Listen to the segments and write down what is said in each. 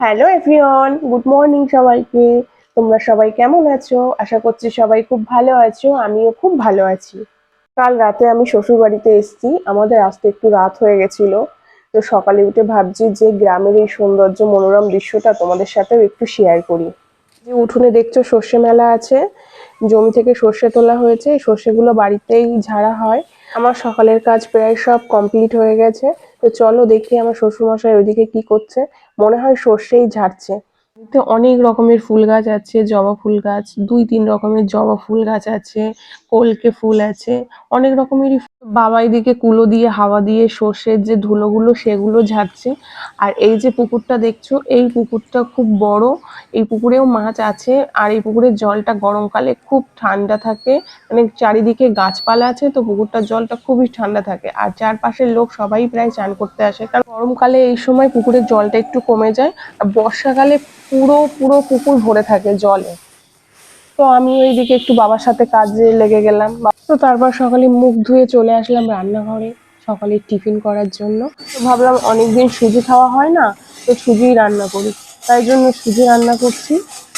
Hello everyone good morning সবাইকে। তোমরা সবাই কেমন আছো? আশা করছি সবাই খুব ভালো আছো, আমিও খুব ভালো আছি। কাল রাতে আমি শ্বশুর বাড়িতে এসেছি। আমাদের আসতে একটু রাত হয়ে গেছিল। তো সকালে উঠে ভাবছি যে গ্রামের এই সৌন্দর্য মনোরম দৃশ্যটা তোমাদের সাথেও একটু শেয়ার করি। যে উঠোনে দেখছ সর্ষে মেলা আছে। জমি থেকে সর্ষে তোলা হয়েছে। সর্ষেগুলো বাড়িতেই ঝাড়া হয়। আমার সকালের কাজ প্রায় সব কমপ্লিট হয়ে গেছে। তো চলো দেখি আমার শ্বশুরমশাই ওইদিকে কি করছে। মনে হয় সর্ষেই ঝাড়ছে। তো অনেক রকমের ফুল গাছ আছে, জবা ফুল গাছ, দুই তিন রকমের জবা ফুল গাছ আছে, কলকে ফুল আছে, অনেক রকমেরই। বাবা এদিকে কুলো দিয়ে, হাওয়া দিয়ে, সর্ষের যে ধুলোগুলো সেগুলো ঝাড়ছে। আর এই যে পুকুরটা দেখছ, এই পুকুরটা খুব বড়। এই পুকুরেও মাছ আছে, আর এই পুকুরের জলটা গরমকালে খুব ঠান্ডা থাকে। মানে চারিদিকে গাছপালা আছে, তো পুকুরটার জলটা খুবই ঠান্ডা থাকে। আর চারপাশের লোক সবাই প্রায় চান করতে আসে। কারণ গরমকালে এই সময় পুকুরের জলটা একটু কমে যায়। আর বর্ষাকালে পুরো পুরো পুকুর ভরে থাকে জলে। তো আমি এইদিকে একটু বাবার সাথে কাজে লেগে গেলাম। তো তারপর সকালে মুখ ধুয়ে চলে আসলাম রান্নাঘরে, সকালে টিফিন করার জন্য। ভাবলাম অনেকদিন সুজি খাওয়া হয় না, তো সুজিই রান্না করি। তাই জন্য সুজি রান্না করছি।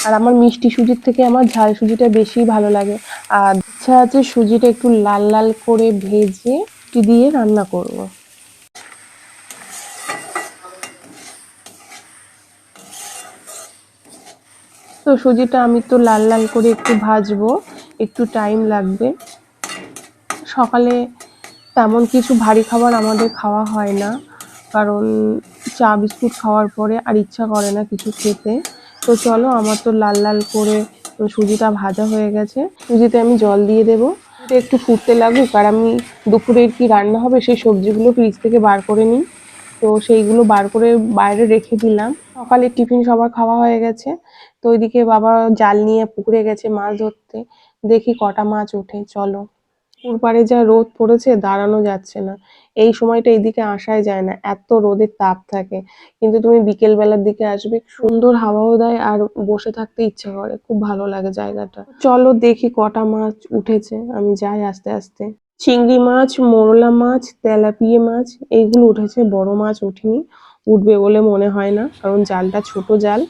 আর আমার মিষ্টি সুজির থেকে আমার ঝাল সুজিটা বেশি ভালো লাগে। আর ইচ্ছা আছে সুজিটা একটু লাল লাল করে ভেজে দিয়ে রান্না করব। তো সুজিটা আমি তো লাল লাল করে একটু ভাজবো, একটু টাইম লাগবে। সকালে তেমন কিছু ভারী খাবার আমাদের খাওয়া হয় না, কারণ চা বিস্কুট খাওয়ার পরে আর ইচ্ছা করে না কিছু খেতে। তো চলো আমার তো লাল লাল করে সুজিটা ভাজা হয়ে গেছে। সুজিতে আমি জল দিয়ে দেবো। একটু ফুটতে লাগুক, আর আমি দুপুরের কি রান্না হবে সেই সবজিগুলো ফ্রিজ থেকে বার করে নিই। তো সেইগুলো বার করে বাইরে রেখে দিলাম। সকালে টিফিন সবার খাওয়া হয়ে গেছে। তো ওইদিকে বাবা জাল নিয়ে পুকুরে গেছে মাছ ধরতে। দেখি কটা মাছ ওঠে, চলো। পুকুর পাড়ে যা রোদ পড়েছে, দাঁড়ানো যাচ্ছে না। এই সময়টা এইদিকে আসাই যায় না, এত রোদের তাপ থাকে। কিন্তু তুমি বিকেল বেলার দিকে আসবে সুন্দর হাওয়াও দেয় আর বসে থাকতে ইচ্ছা করে। খুব ভালো লাগে জায়গাটা। চলো দেখি কটা মাছ উঠেছে, আমি যাই আস্তে আস্তে। চিংড়ি মাছ, মোরলা মাছ, তেলাপিয়া মাছ এইগুলো উঠেছে, বড় মাছ ওঠেনি। উঠবে বলে মনে হয় না, কারণ জালটা ছোট জাল।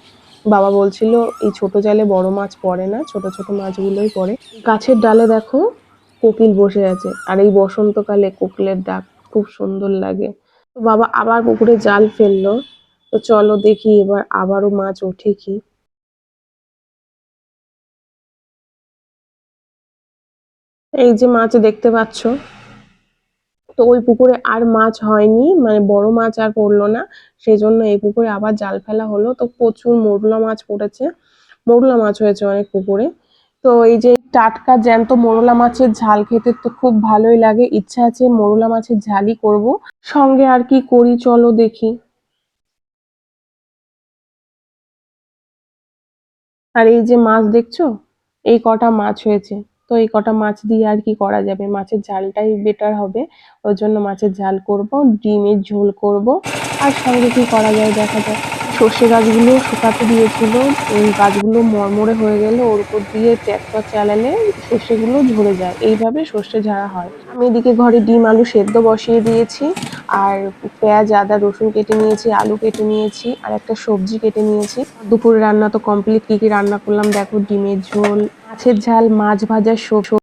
বাবা বলছিল, এই ছোট জালে বড় মাছ পড়ে না, ছোট ছোট মাছগুলোই পড়ে। গাছের ডালে দেখো, কোকিল বসে আছে, আর এই বসন্তকালে কোকিলের ডাক খুব সুন্দর লাগে। বাবা আবার পুকুরে জাল ফেলল। তো চলো দেখি এবার আবারও মাছ ওঠে কি। এই যে মাছ দেখতে পাচ্ছ, তো ওই পুকুরে আর মাছ হয়নি মানে বড় মাছ আর পড়ল না সেই জন্য এই পুকুরে আবার জাল ফেলা হলো। তো প্রচুর মোরলা মাছ পড়েছে, মোরলা মাছ হয়েছে অনেক পুকুরে। তো এই যে টাটকা জ্যান্ত মোরলা মাছের ঝাল খেতে তো খুব ভালোই লাগে, ইচ্ছা আছে মোরলা মাছের ঝালই করব। সঙ্গে আর কি করি চলো দেখি। আর এই যে মাছ দেখছ, এই কটা মাছ হয়েছে। তো এই কটা মাছ দিয়ে আর কি করা যাবে? মাছের ঝালটাই বেটার হবে। ওই জন্য মাছের ঝাল করব, ডিমের ঝোল করব। আর সঙ্গে কি করা যায় দেখা যাক। সর্ষে গাছগুলো শুকাতে দিয়েছিল। ওই গাছগুলো মরমরে হয়ে গেলে ওর উপর দিয়ে ট্র্যাক্টর চালালে সর্ষেগুলো ঝরে যায়। এইভাবে সর্ষে ঝাড়া হয়। আমি এদিকে ঘরে ডিম আলু সেদ্ধ বসিয়ে দিয়েছি আর পেঁয়াজ, আদা, রসুন কেটে নিয়েছি, আলু কেটে নিয়েছি আর একটা সবজি কেটে নিয়েছি। দুপুরে রান্না তো কমপ্লিট কি কি রান্না করলাম? দেখো, ডিমের ঝোল, মাছের ঝাল, মাছ ভাজা সব